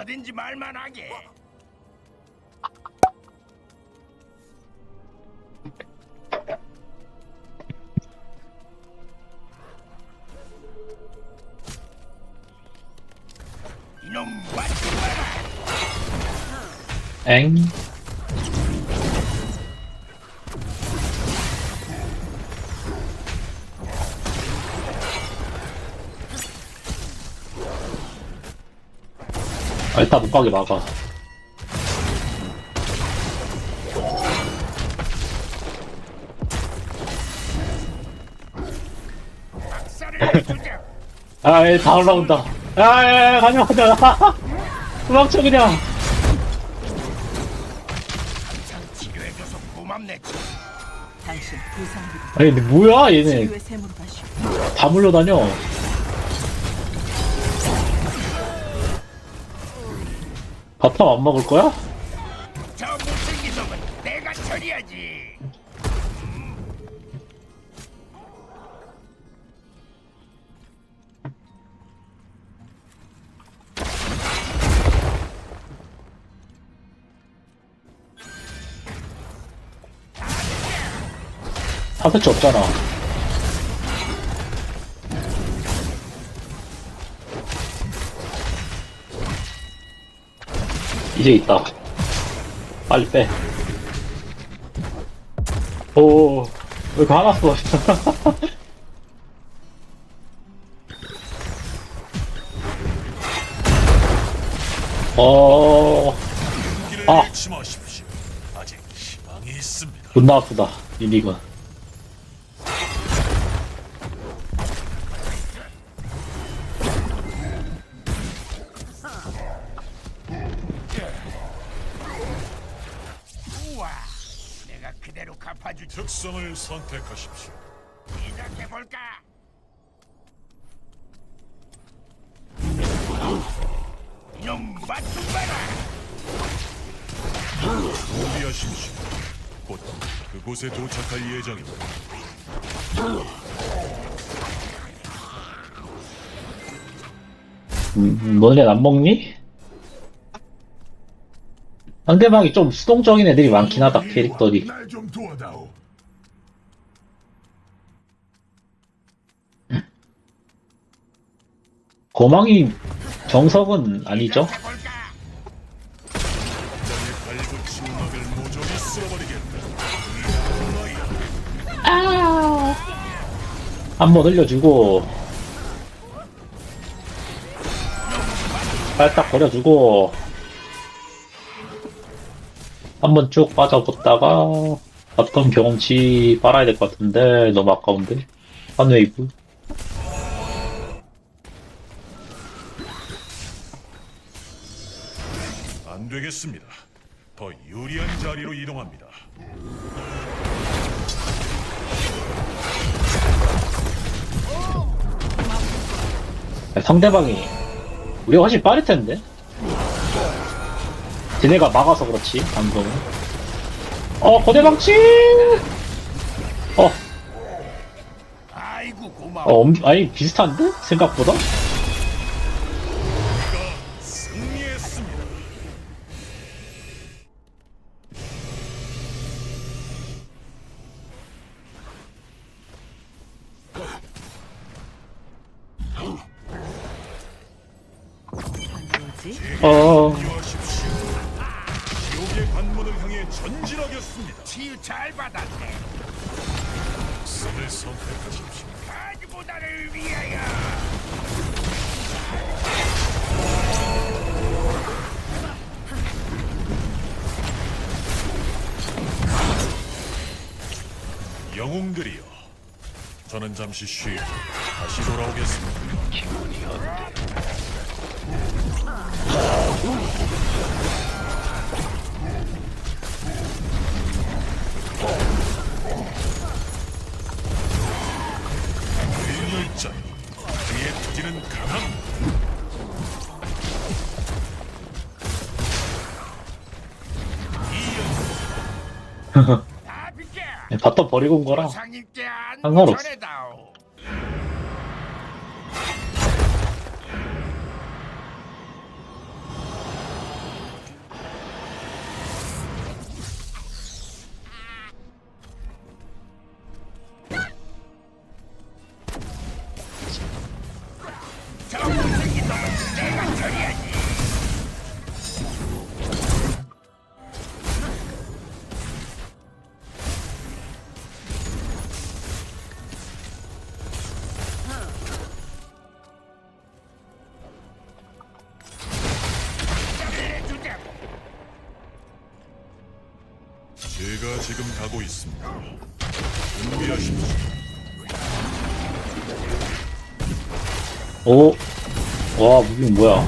어딘지 말만 하게. 이 아, 일단 못 가게 막아. 아, 얘 다 올라온다. 아, 야, 야, 가자, 가자. 도망쳐, 그냥. 아니, 근데 뭐야, 얘네. 다 물러다녀. 바텀 안 먹을 거야? 저 못생긴 놈은 내가 처리하지. 사세치 없잖아. 이제 있다. 빨리 빼. 오, 왜 가놨어? 어, 아. 아직 희망이 있습니다. 존나 아프다, 이 릭은. 갚아주지. 특성을 선택하십시오. 시작해볼까? 이놈 맛좀 봐라. 준비하십시오. 곧 그곳에 도착할 예정입니다. 음, 너네 안 먹니? 상대방이 좀 수동적인 애들이 많긴 하다, 캐릭터들이. 날좀 도와다오. 거망이 정석은 아니죠? 시작해볼까? 당의 발부 치우막을 모조리 쓸어버리겠다. 한번 흘려주고 살짝 버려주고 한번 쭉 빠져봤다가 어떤 경험치 빨아야 될 것 같은데 너무 아까운데 한 웨이브 안 되겠습니다. 더 유리한 자리로 이동합니다. 상대방이 우리가 훨씬 빠를 텐데 쟤네가 막아서 그렇지 방금은 어 거대 방치 어, 아이고 어 고마워. 엄, 아니 비슷한데 생각보다 우리가 승리했습니다. 뭐지? 어 향해 전진하겠습니다. 치유 잘 받았네. 특성을 선택하십시오. 가지보다를 위하여. 영웅들이여, 저는 잠시 쉬고 다시 돌아오겠습니다. 일멸자, 바텀 버리고 온 거라 상관없어. 지금 가고 있습니다. 준비하십시오. 오. 와, 무빙 뭐야.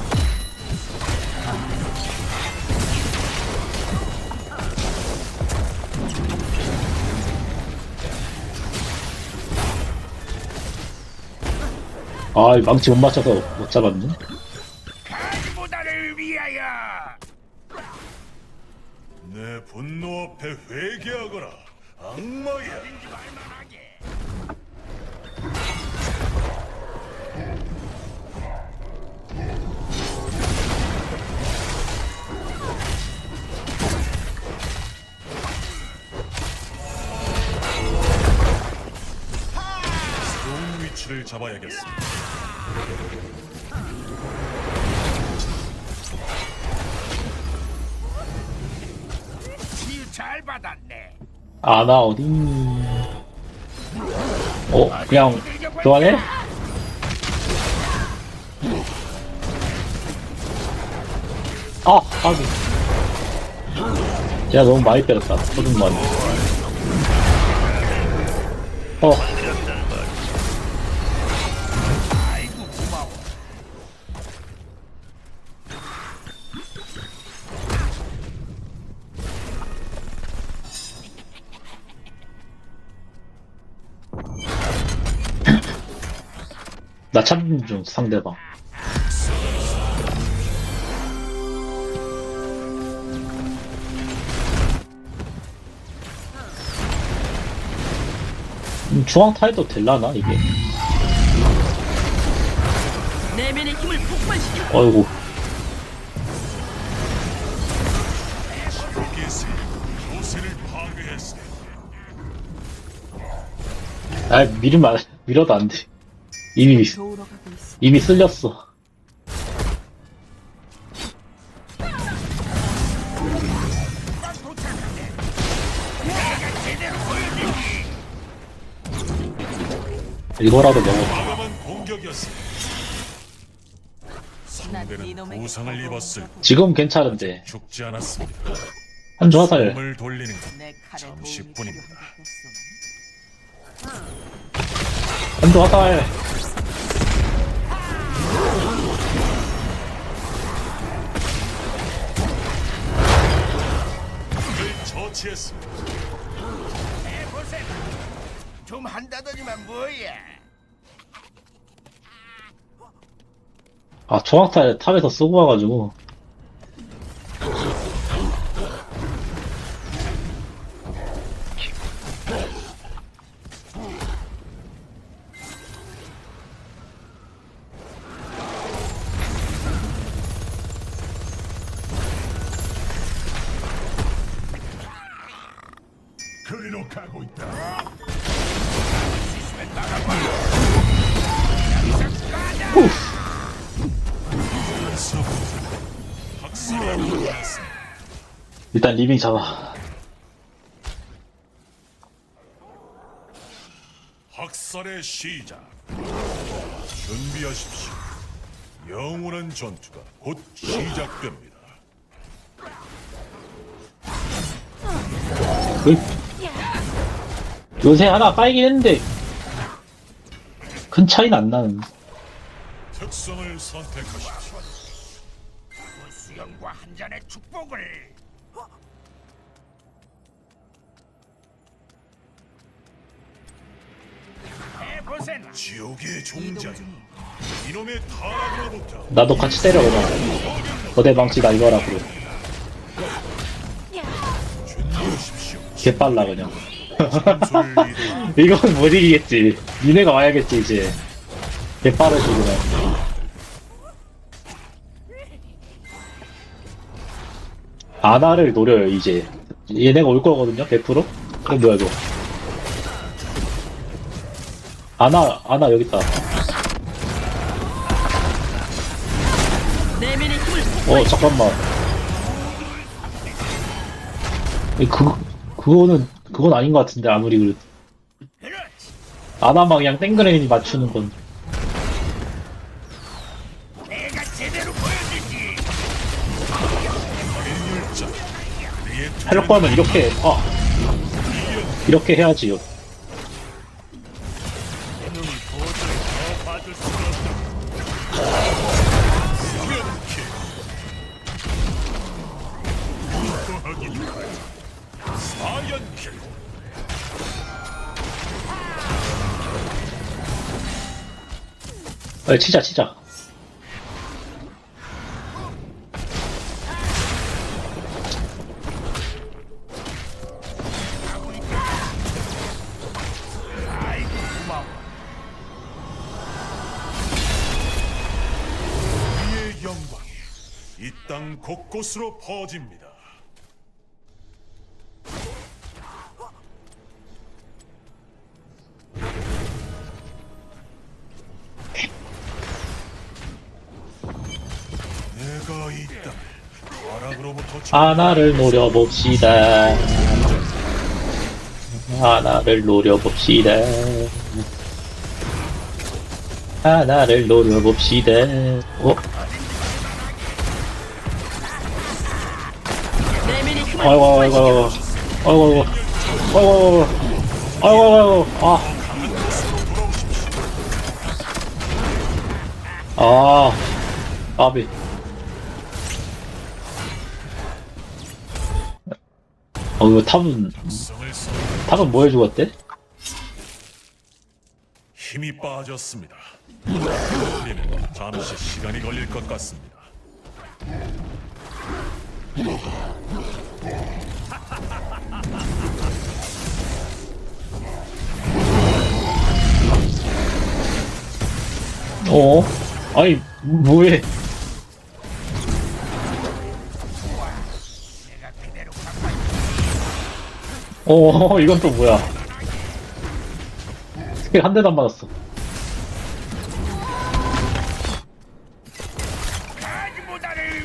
아, 이 망치 못 맞춰서 못 잡았네. 가지보다를 위하여. 내 분노 앞에 회개하거라. 악마야. 좋은 위치를 잡아야겠습니다. 잘 받았네. 아 나 어디? 어, 그냥 교환해? 아, 아기. 제가 너무 많이 때렸다. 소중만. 어, 찾는 중 상대방. 음, 중앙 타이도 될라나 이게? 내면의 힘을 폭발시켜. 파괴했어. 아 밀으면 안- 밀어도 안 돼. 이미 도우러 가고 있어. 이미 쓸렸어. 이거라도 먹어. 과감한 공격이었어. 상대는 이놈에게 부상을 입었을 가고 지금 괜찮은데 죽지 않았습니다. 한조 화살 몸을 돌리는 건 내 칼에 도움이 잠시뿐입니다. 필요한 것 한조 화살. 처치했습니다. 해보세요. 좀 한다더니만 뭐야. 아 중앙탈 탑에서 쓰고 와가지고 일단 리빙 잡아. 학살의 시작. 준비하십시오. 영원한 전투가 곧 시작됩니다. 그- 요새 하나 까이긴 했는데 큰 차이는 안 나는. 특성을 선택하십시오. 수영과 한 잔의 축복을. 해보세요. 지옥의 종자여. 중이야. 이놈의 타락으로부터 나도 같이 때려 그냥. 거대 망치 나 이거라 그래. 준비하십시오. 개빨라 그냥. 리더 이건 못 이기겠지. 니네가 와야겠지 이제. 개빠르지 그냥. 아나를 노려요 이제. 얘네가 올 거거든요 100%? 그럼 뭐야 이거? 아나 아나 여기 있다. 어 잠깐만 이그 그거는 그건 아닌 것 같은데 아무리 그래도. 아나마 그냥 땡그레인이 맞추는 건. 내가 제대로 우리의 하려고 하면 이렇게 아 이렇게 해야지요 빨리 치자 치자 아이고 고마워. 우리의 영광이 이 땅 곳곳으로 퍼집니다. 하나를 노려봅시다. 하나를 노려봅시다. 하나를 노려봅시다. 어? 아이고 아이고 아이고 아이고. 아이고 아이고. 아 아, 아비. 어, 이거 탑은, 탑은 뭐 해주었대? 힘이 빠졌습니다. 우리는 잠시 시간이 걸릴 것 같습니다. 어? 아니, 뭐해. 어, 이건 또 뭐야. 스킬 한 대도 안 맞았어.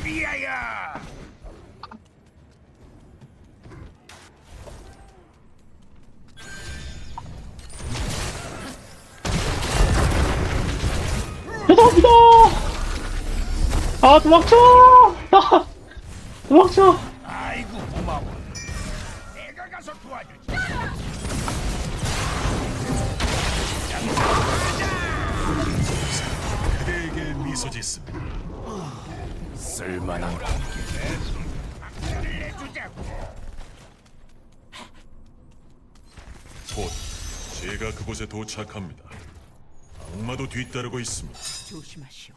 위하여. 죄송합니다! 아, 도망쳐! 아, 도망쳐! 미소 짓습니다. 쓸만한. 곧 제가 그곳에 도착합니다. 악마도 뒤따르고 있습니다. 조심하시오.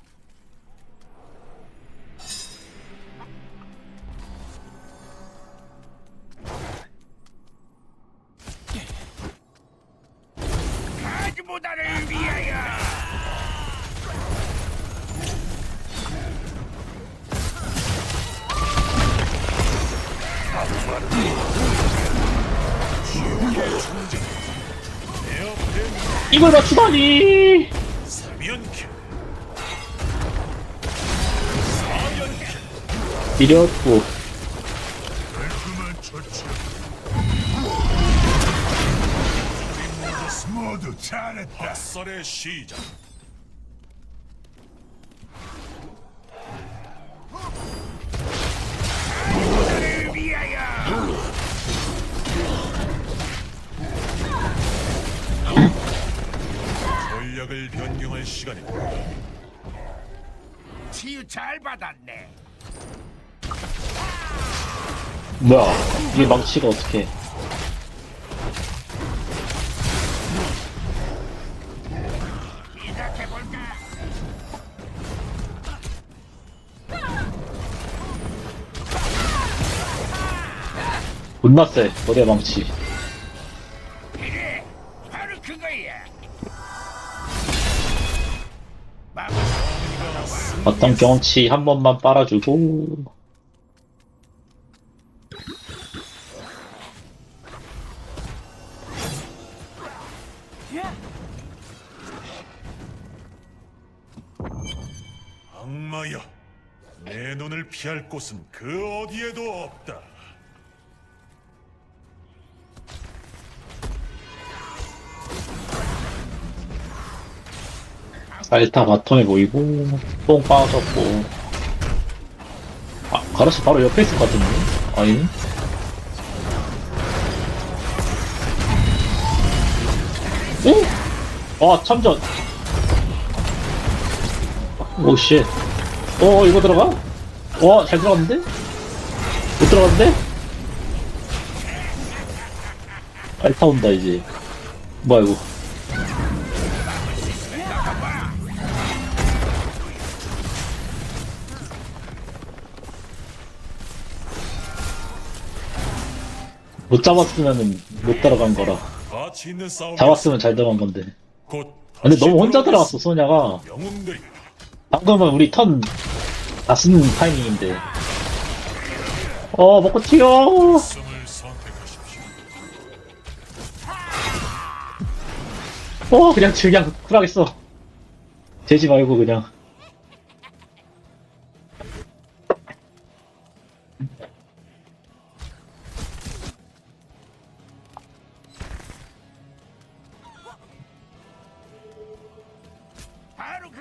이걸 맞추다니! 이렸고. 잘했다. 학살의 시작. 전략을 변경할 시간입니다. 치유 잘 받았네. 뭐야, 이게 망치가 어떻게. 시작해 볼까? 존나 세, 거대 망치. 어떤 경치 한 번만 빨아주고. 악마여, 내 눈을 피할 곳은 그 어디에도 없다. 알타 바텀에 보이고 뽕 빠졌고 아 가로시 바로 옆에 있을 것 같은데 아니네 오? 아 참전 오쉣 어 이거 들어가? 와잘 들어갔는데? 못 들어갔는데? 알타 온다 이제 뭐야 이거 못 잡았으면은 못 들어간 거라. 잡았으면 잘 들어간 건데. 곧. 근데 너무 혼자. 들어갔어, 소냐가. 방금은 우리 턴 다 쓰는 타이밍인데. 어, 먹고 튀어! 숨을 선택하십시오. 어, 그냥, 그냥 쿨하겠어. 재지 말고, 그냥.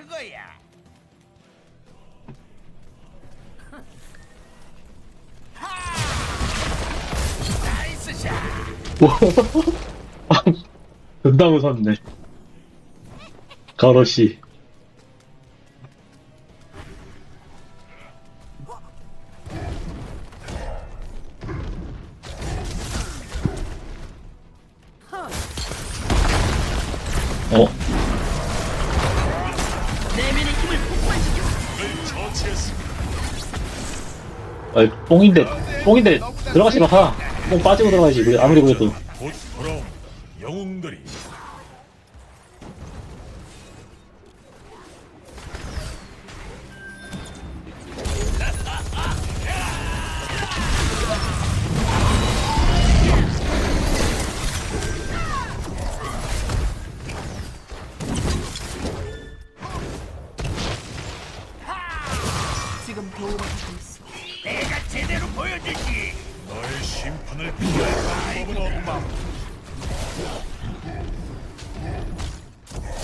거야. 나이스 샷. 존나 무섭네. 가로시. 아이, 뽕인데, 뽕인데, 들어가지 마. 뽕 빠지고 들어가야지. 아무리 그래도. 곧 돌아온 영웅들이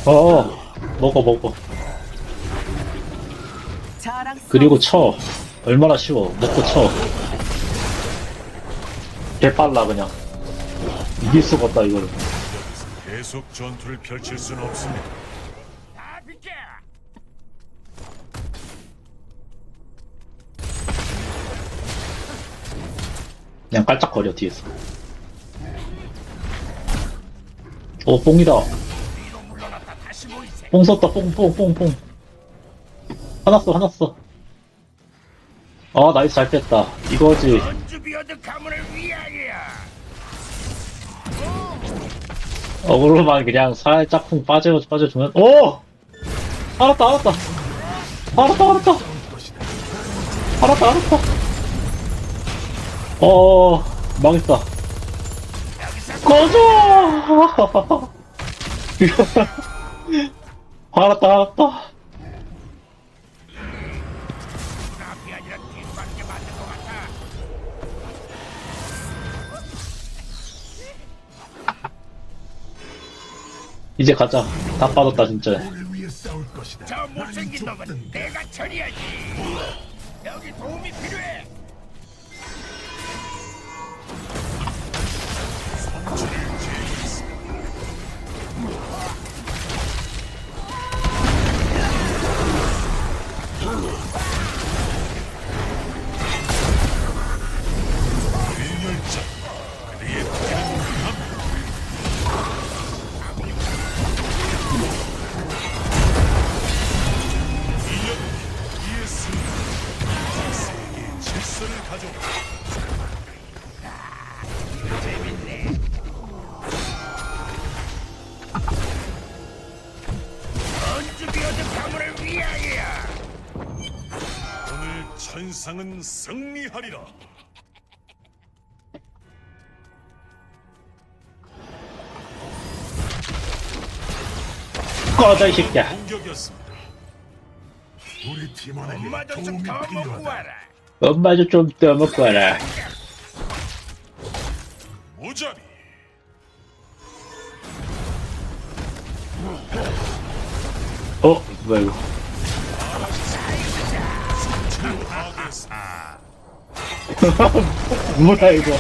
어, 먹어, 먹어. 자랑 그리고 쳐. 얼마나 쉬워. 먹고 쳐. 개빨라, 그냥. 이길 수가 없다, 이거를. 계속 전투를 펼칠 수는 없습니다. 그냥 깔짝거려, 뒤에서. 어, 뽕이다. 뽕 썼다, 뽕, 뽕, 뽕, 뽕. 화났어, 화났어. 아, 나이스 잘 뺐다. 이거지. 어그로만 그냥 살짝 쿵 빠져, 빠져주면, 오! 알았다, 알았다. 알았다, 알았다. 알았다, 알았다. 어, 망했다. 꺼져! 알았다, 알았다. 이제 가자. 다 빠졌다, 진짜. 저 못생긴 놈은 내가 처리하지. 여기 도움이 필요해. 자 천상은 승리하리라. 꺼져, 이 새끼야. 공격이었습니다. 우리 팀원에게 엄마도 도움이 좀더 먹고 필요하다. 와라. 엄마 좀 떠먹고 와라. 무자비. 어, 뭐야 이거. 뭐야 이거.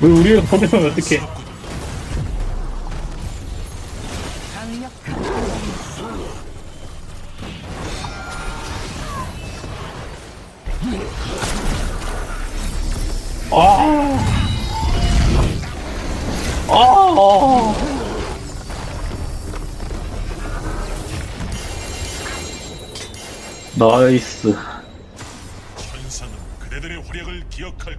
왜 우리를 보내면 어떡해. 나이스. 천상은 그대들의 활약을 기억할